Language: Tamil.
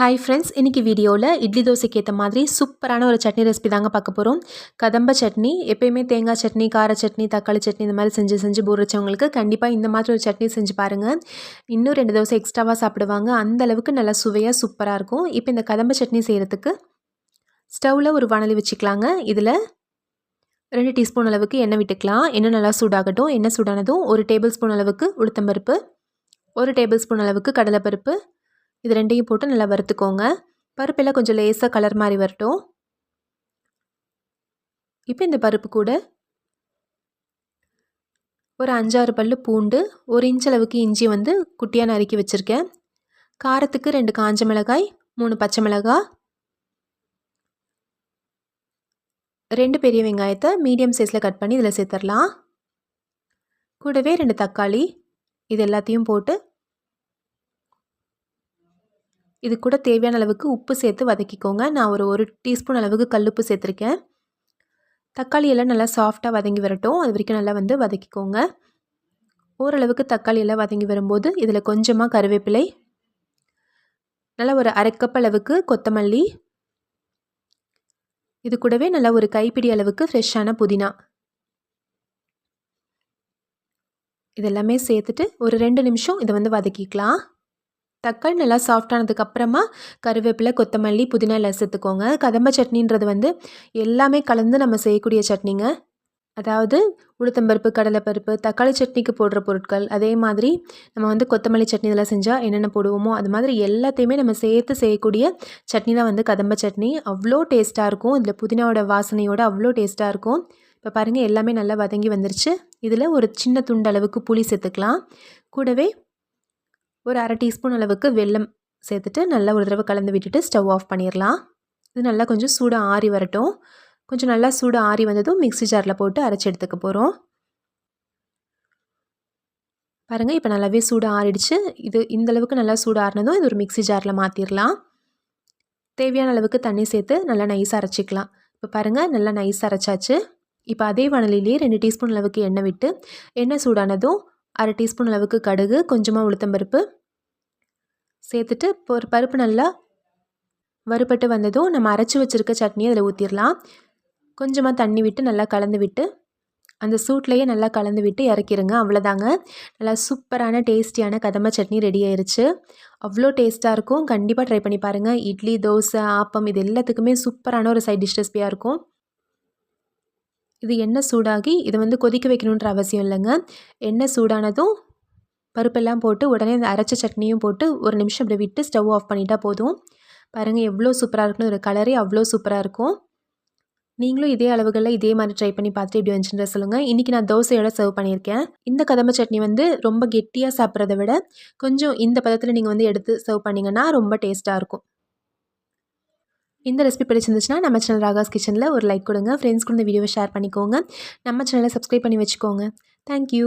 ஹாய் ஃப்ரெண்ட்ஸ் இன்றைக்கி வீடியோவில் இட்லி தோசைக்கு ஏற்ற மாதிரி சூப்பரான ஒரு சட்னி ரெசிபி தாங்க பார்க்க போகிறோம் கதம்ப சட்னி எப்பயுமே தேங்காய் சட்னி கார சட்னி தக்காளி சட்னி இந்த மாதிரி செஞ்சு செஞ்சு போர் வச்சவங்களுக்கு கண்டிப்பாக இந்த மாதிரி ஒரு சட்னி செஞ்சு பாருங்கள் இன்னும் ரெண்டு தோசை எக்ஸ்ட்ராவாக சாப்பிடுவாங்க. அந்த அளவுக்கு நல்லா சுவையாக சூப்பராக இருக்கும். இப்போ இந்த கதம்ப சட்னி செய்கிறதுக்கு ஸ்டவ்வில் ஒரு வானலி வச்சுக்கலாங்க. இதில் ரெண்டு டீஸ்பூன் அளவுக்கு எண்ணெய் விட்டுக்கலாம். எண்ணெய் நல்லா சூடாகட்டும். எண்ணெய் சூடானதும் ஒரு டேபிள் ஸ்பூன் அளவுக்கு உளுத்தம்பருப்பு ஒரு டேபிள் ஸ்பூன் அளவுக்கு கடலைப்பருப்பு இது ரெண்டையும் போட்டு நல்லா வறுத்துக்கோங்க. பருப்பெல்லாம் கொஞ்சம் லேசாக கலர் மாதிரி வரட்டும். இப்போ இந்த பருப்பு கூட ஒரு அஞ்சாறு பல் பூண்டு ஒரு இன்ச் அளவுக்கு இஞ்சி வந்து குட்டியாக நறுக்கி வச்சுருக்கேன். காரத்துக்கு ரெண்டு காஞ்ச மிளகாய் மூணு பச்சை மிளகாய் ரெண்டு பெரிய வெங்காயத்தை மீடியம் சைஸில் கட் பண்ணி இதில் சேர்த்துடலாம். கூடவே ரெண்டு தக்காளி இது எல்லாத்தையும் போட்டு இது கூட தேவையான அளவுக்கு உப்பு சேர்த்து வதக்கிக்கோங்க. நான் ஒரு ஒரு டீஸ்பூன் அளவுக்கு கல்லுப்பு சேர்த்துருக்கேன். தக்காளி எல்லாம் நல்லா சாஃப்டாக வதங்கி வரட்டும். அது வரைக்கும் நல்லா வந்து வதக்கிக்கோங்க. ஓரளவுக்கு தக்காளி எல்லாம் வதங்கி வரும்போது இதில் கொஞ்சமாக கருவேப்பிலை நல்லா ஒரு அரைக்கப் அளவுக்கு கொத்தமல்லி இது கூடவே நல்லா ஒரு கைப்பிடி அளவுக்கு ஃப்ரெஷ்ஷான புதினா. இதெல்லாமே சேர்த்துட்டு ஒரு ரெண்டு நிமிஷம் இதை வந்து வதக்கிக்கலாம். தக்காளி நல்லா சாஃப்டானதுக்கப்புறமா கருவேப்பிலை கொத்தமல்லி புதினா எல்லாம் சேர்த்துக்கோங்க. கதம்ப சட்னின்றது வந்து எல்லாமே கலந்து நம்ம செய்யக்கூடிய சட்னிங்க. அதாவது உளுத்தம்பருப்பு கடலைப்பருப்பு தக்காளி சட்னிக்கு போடுற பொருட்கள் அதே மாதிரி நம்ம வந்து கொத்தமல்லி சட்னி இதெல்லாம் செஞ்சால் என்னென்ன போடுவோமோ அது மாதிரி எல்லாத்தையுமே நம்ம சேர்த்து செய்யக்கூடிய சட்னி தான் வந்து கதம்ப சட்னி. அவ்வளோ டேஸ்ட்டாக இருக்கும். இதில் புதினாவோட வாசனையோடு அவ்வளோ டேஸ்ட்டாக இருக்கும். இப்போ பாருங்கள் எல்லாமே நல்லா வதங்கி வந்துருச்சு. இதில் ஒரு சின்ன துண்டு அளவுக்கு புளி சேர்த்துக்கலாம். கூடவே ஒரு அரை டீஸ்பூன் அளவுக்கு வெல்லம் சேர்த்துட்டு நல்லா ஒரு தடவை கலந்து விட்டுட்டு ஸ்டவ் ஆஃப் பண்ணிடலாம். இது நல்லா கொஞ்சம் சூடாக ஆறி வரட்டும். கொஞ்சம் நல்லா சூடாக ஆறி வந்ததும் மிக்ஸி ஜாரில் போட்டு அரைச்சி எடுத்துக்க போகிறோம் பாருங்கள் இப்போ நல்லாவே சூடாக ஆறிடுச்சு. இது இந்தளவுக்கு நல்லா சூடு ஆறினதும் இது ஒரு மிக்ஸி ஜாரில் மாற்றிடலாம் தேவையான அளவுக்கு தண்ணி சேர்த்து நல்லா நைஸ் அரைச்சிக்கலாம். இப்போ பாருங்கள் நல்லா நைஸ் அரைச்சாச்சு. இப்போ அதே வனலிலேயே ரெண்டு டீஸ்பூன் அளவுக்கு எண்ணெய் விட்டு எண்ணெய் சூடானதும் அரை டீஸ்பூன் அளவுக்கு கடுகு கொஞ்சமாக உளுத்தம்பருப்பு சேர்த்துட்டு இப்போ ஒரு பருப்பு நல்லா வறுபட்டு வந்ததும் நம்ம அரைச்சி வச்சுருக்க சட்னியை அதில் ஊற்றிடலாம் கொஞ்சமாக தண்ணி விட்டு நல்லா கலந்து விட்டு அந்த சூட்லேயே நல்லா கலந்து விட்டு இறக்கிருங்க. அவ்வளோதாங்க நல்லா சூப்பரான டேஸ்டியான கதம்ப சட்னி ரெடி ஆயிடுச்சு அவ்வளோ டேஸ்ட்டாக இருக்கும். கண்டிப்பாக ட்ரை பண்ணி பாருங்கள் இட்லி தோசை ஆப்பம் இது எல்லாத்துக்குமே சூப்பரான ஒரு சைட் டிஷ் ரெசிபியாக இருக்கும். இது எண்ணெய் சூடாகி இதை வந்து கொதிக்க வைக்கணுன்ற அவசியம் இல்லைங்க. எண்ணெய் சூடானதும் பருப்பெல்லாம் போட்டு உடனே அந்த அரைச்ச சட்னியும் போட்டு ஒரு நிமிஷம் இப்படி விட்டு ஸ்டவ் ஆஃப் பண்ணிட்டா போதும். பாருங்கள் எவ்வளோ சூப்பராக இருக்குன்னு ஒரு கலரே அவ்வளோ சூப்பராக இருக்கும். நீங்களும் இதே அளவுகளில் இதே மாதிரி ட்ரை பண்ணி பார்த்துட்டு இப்படி வந்துச்சுன்ற சொல்லுங்கள் இன்றைக்கி நான் தோசையோட சர்வ் பண்ணியிருக்கேன். இந்த கதம்ப சட்னி வந்து ரொம்ப கெட்டியாக சாப்பிட்றத விட கொஞ்சம் இந்த பதத்தில் நீங்கள் வந்து எடுத்து சர்வ் பண்ணிங்கன்னா ரொம்ப டேஸ்ட்டாக இருக்கும். இந்த ரெசிபி பிடிச்சிருந்துச்சுன்னா நம்ம சேனல் ராகாஸ் கிச்சனில் ஒரு லைக் கொடுங்க. ஃப்ரெண்ட்ஸ்க்கு இந்த வீடியோவை ஷேர் பண்ணிக்கோங்க. நம்ம சேனலை சப்ஸ்கிரைப் பண்ணி வச்சுக்கோங்க. தேங்க்யூ